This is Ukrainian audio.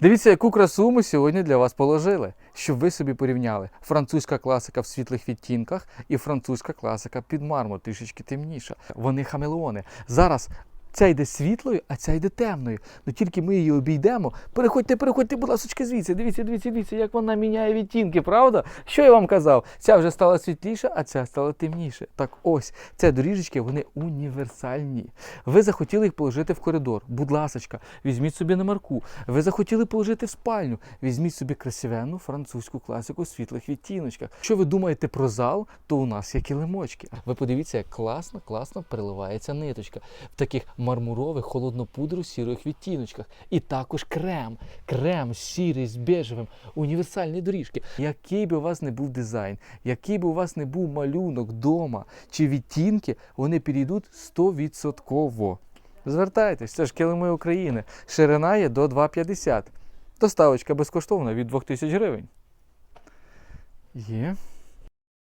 Дивіться, яку красу ми сьогодні для вас положили, щоб ви собі порівняли французька класика в світлих відтінках і французька класика під мармур, трішечки темніша. Вони хамелеони. Зараз ця йде світлою, а ця йде темною. Ну тільки ми її обійдемо. Переходьте, переходьте, будь ласка, звідси. Дивіться, дивіться, дивіться, як вона міняє відтінки, правда? Що я вам казав? Ця вже стала світліша, а ця стала темніше. Так ось, ці доріжечки, вони універсальні. Ви захотіли їх положити в коридор. Будь ласочка, візьміть собі на марку. Ви захотіли положити в спальню. Візьміть собі красивенну французьку класику в світлих відтіночках. Якщо ви думаєте про зал, то у нас є килимочки. Ви подивіться, як класно, класно переливається ниточка в таких мармурових холоднопудру сірих відтіночках. І також крем. Крем сірий з бежевим, універсальні доріжки. Який би у вас не був дизайн, який би у вас не був малюнок дома чи відтінки, вони підійдуть 100%. Звертайтесь, це ж килими України. Ширина є до 2,50. Доставочка безкоштовна від 2000 гривень. Є.